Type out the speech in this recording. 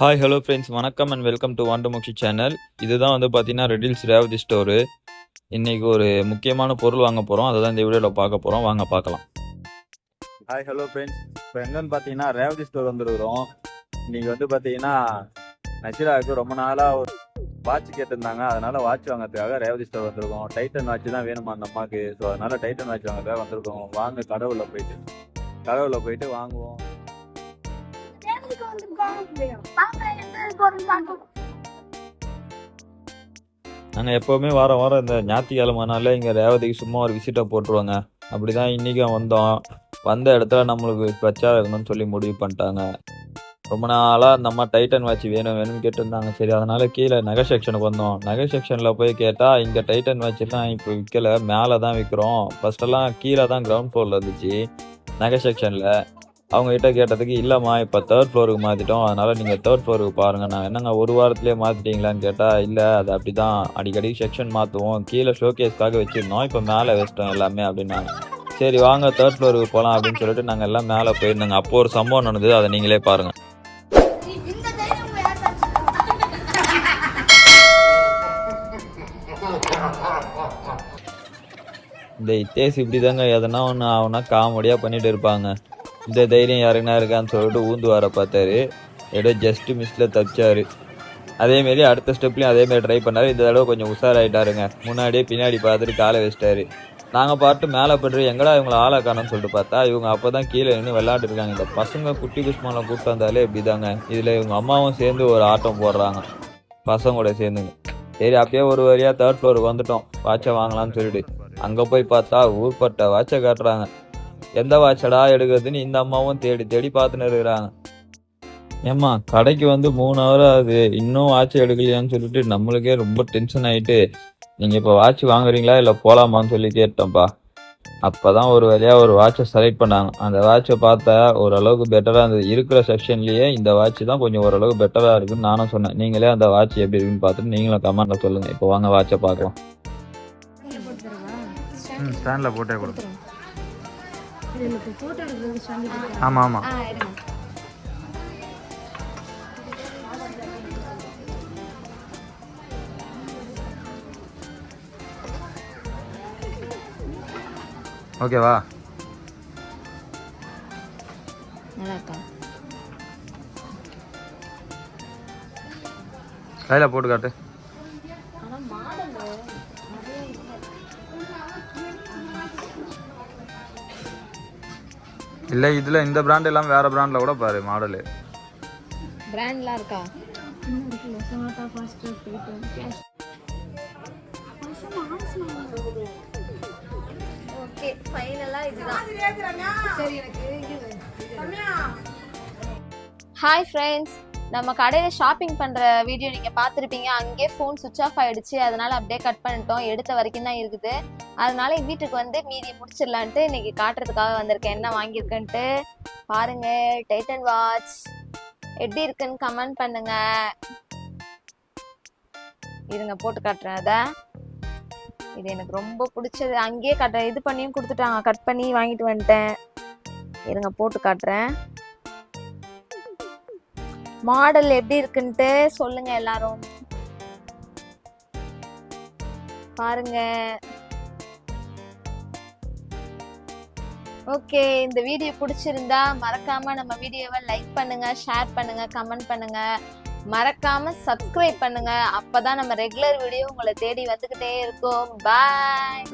Hi hello friends வணக்கம் and welcome to வாண்டமுக்ஷி channel இதுதான் வந்து பார்த்தீங்கன்னா ரெடில்ஸ் ரேவதி ஸ்டோரு இன்னைக்கு ஒரு முக்கியமான பொருள் வாங்க போகிறோம் அதை தான் இந்த வீடியோவில் பார்க்க போகிறோம் வாங்க பார்க்கலாம். ஹாய் ஹலோ ஃப்ரெண்ட்ஸ் இப்போ எங்கன்னு பார்த்தீங்கன்னா ரேவதி ஸ்டோர் வந்துருக்குறோம். இன்னைக்கு வந்து பார்த்தீங்கன்னா நச்சிராவுக்கு ரொம்ப நாளாக ஒரு வாட்ச் கேட்டிருந்தாங்க. அதனால வாட்ச் வாங்குறதுக்காக ரேவதி ஸ்டோர் வந்திருக்கோம். டைட்டன் வாட்ச் தான் வேணுமா அந்த அம்மாவுக்கு ஸோ அதனால டைட்டன் வாட்ச் வாங்கிறதுக்காக வந்திருக்கோம். வாங்க கடவுளில் போயிட்டு. கடவுளில் போயிட்டு வாங்குவோம். வந்து நாங்கள் எப்போவுமே வாரம் வாரம் இந்த ஞாயிற்றுக்கிழமைனால இங்கே ரேவதிக்கு சும்மா ஒரு விசிட்டை போட்டுருவாங்க. அப்படி தான் இன்றைக்கும் வந்தோம். வந்த இடத்துல நம்மளுக்கு பிரச்சாரம் இருக்கணும்னு சொல்லி முடிவு பண்ணிட்டாங்க. ரொம்ப நாளாக அந்த அம்மா டைட்டன் வாட்ச் வேணும் வேணும்னு கேட்டிருந்தாங்க. சரி அதனால் கீழே நகை செக்ஷனுக்கு வந்தோம். நகை செக்ஷனில் போய் கேட்டால் இங்கே டைட்டன் வாட்ச்லாம் இப்போ விற்கல மேலே தான் விற்கிறோம் ஃபஸ்ட்டெல்லாம் கீழே தான் கிரவுண்ட் ஃப்ளோரில் இருந்துச்சு. நகை செக்ஷனில் அவங்ககிட்ட கேட்டதுக்கு இல்லைம்மா இப்போ தேர்ட் ஃப்ளோருக்கு மாற்றிட்டோம் அதனால் நீங்கள் தேர்ட் ஃப்ளோருக்கு பாருங்கள் நான் என்னங்க ஒரு வாரத்துலேயே மாற்றிட்டீங்களான்னு கேட்டால் இல்லை அது அப்படி தான் அடிக்கடி செக்ஷன் மாற்றுவோம் கீழே ஷோகேஸ்க்காக வச்சுருந்தோம். இப்போ மேலே வச்சிட்டோம் எல்லாமே அப்படின்னாங்க. சரி வாங்க தேர்ட் ஃப்ளோருக்கு போகலாம் அப்படின்னு சொல்லிட்டு நாங்கள் எல்லாம் மேலே போயிருந்தோங்க. அப்போ ஒரு சம்பவம் நடந்தது. அதை நீங்களே பாருங்கள் இந்த இத்தேஸ் இப்படி தாங்க எதனா ஒன்று ஆகுனா காமெடியாக பண்ணிட்டு இருப்பாங்க. இந்த தைரியம் யாருன்னா இருக்கான்னு சொல்லிட்டு ஊந்து வர பார்த்தாரு. ஏதோ ஜஸ்ட் மிஸ்ல தப்பிச்சாரு. அதேமாரி அடுத்த ஸ்டெப்லையும் அதேமாரி ட்ரை பண்ணாரு. இந்த தடவை கொஞ்சம் உஷாராயிட்டாருங்க. முன்னாடியே பின்னாடி பார்த்துட்டு காலை வச்சிட்டாரு. நாங்கள் பார்த்து மேலே பண்ற எங்கடா இவங்கள ஆளை காணோம்னு சொல்லிட்டு பார்த்தா இவங்க அப்போ தான் கீழே நின்று விளாண்டு இருக்காங்க இந்த பசங்க குட்டி குஷ்மால கூப்பிட்டு வந்தாலே இப்படி தாங்க இதில் இவங்க அம்மாவும் சேர்ந்து ஒரு ஆட்டம் போடுறாங்க. பசங்க கூட சேர்ந்துங்க. சரி அப்படியே ஒரு வழியாக தேர்ட் ஃப்ளோருக்கு வந்துட்டோம். வாட்சை வாங்கலாம்னு சொல்லிட்டு. அங்கே போய் பார்த்தா ஊர்பட்ட வாட்சை காட்டுறாங்க. எந்த வாட்சடா எடுக்கிறதுன்னு இந்த அம்மாவும் தேடி தேடி பார்த்துன்னு இருக்கிறாங்க. ஏம்மா கடைக்கு வந்து மூணு ஹவர் ஆகுது. இன்னும் வாட்ச் எடுக்கலையான்னு சொல்லிட்டு நம்மளுக்கே ரொம்ப டென்ஷன் ஆயிட்டு நீங்கள் இப்போ வாட்ச் வாங்குறீங்களா இல்லை போகலாமான்னு சொல்லி கேட்டோம்ப்பா. அப்போ தான் ஒரு வழியாக ஒரு வாட்சை செலக்ட் பண்ணாங்க. அந்த வாட்சை பார்த்தா ஓரளவுக்கு பெட்டராக இருந்தது. இருக்கிற செக்ஷன்லேயே இந்த வாட்ச் தான் கொஞ்சம் ஓரளவுக்கு பெட்டராக இருக்குன்னு நானும் சொன்னேன். நீங்களே அந்த வாட்ச் எப்படி இருக்குன்னு பார்த்துட்டு நீங்களும் கமெண்ட்டில் சொல்லுங்கள் இப்போ வாங்க வாட்சை பார்க்கலாம். ம் ஸ்டாண்டில் போட்டே கொடுத்து ஆமாம் ஆமாம் ஓகேவா கையில் போட்டு காட்டு. இல்லை இதில் இந்த பிராண்ட் எல்லாம் வேற பிராண்டில் கூட பாரு மாடலு பிராண்ட்லாம் இருக்கா? ஓகே ஃபைனலா இதுதான். சரி எனக்கு ஹாய் ஃப்ரெண்ட்ஸ் நம்ம கடையில் ஷாப்பிங் பண்ணுற வீடியோ நீங்கள் பார்த்துருப்பீங்க. அங்கேயே ஃபோன் சுவிச் ஆஃப் ஆயிடுச்சு. அதனால அப்படியே கட் பண்ணிட்டோம். எடுத்த வரைக்கும் தான் இருக்குது. அதனால வீட்டுக்கு வந்து மீதி முடிச்சிடலான்ட்டு இன்னைக்கு காட்டுறதுக்காக வந்திருக்கேன். என்ன வாங்கியிருக்கேன்ட்டு பாருங்க. டைட்டன் வாட்ச் எப்படி இருக்குன்னு கமெண்ட் பண்ணுங்க. இருங்க போட்டு காட்டுறேன் அதை. இது எனக்கு ரொம்ப பிடிச்சது. அங்கேயே கட்ட இது பண்ணியும் கொடுத்துட்டாங்க. கட் பண்ணி வாங்கிட்டு வந்துட்டேன். இருங்க போட்டு காட்டுறேன். மாடல் எப்படி இருக்குன்ட்டு சொல்லுங்க எல்லாரும். பாருங்க. ஓகே இந்த வீடியோ பிடிச்சிருந்தா மறக்காம நம்ம வீடியோவை லைக் பண்ணுங்க ஷேர் பண்ணுங்க கமெண்ட் பண்ணுங்க. மறக்காம சப்ஸ்கிரைப் பண்ணுங்க. அப்பதான் நம்ம ரெகுலர் வீடியோ உங்களை தேடி வந்துகிட்டே இருக்கும். பாய்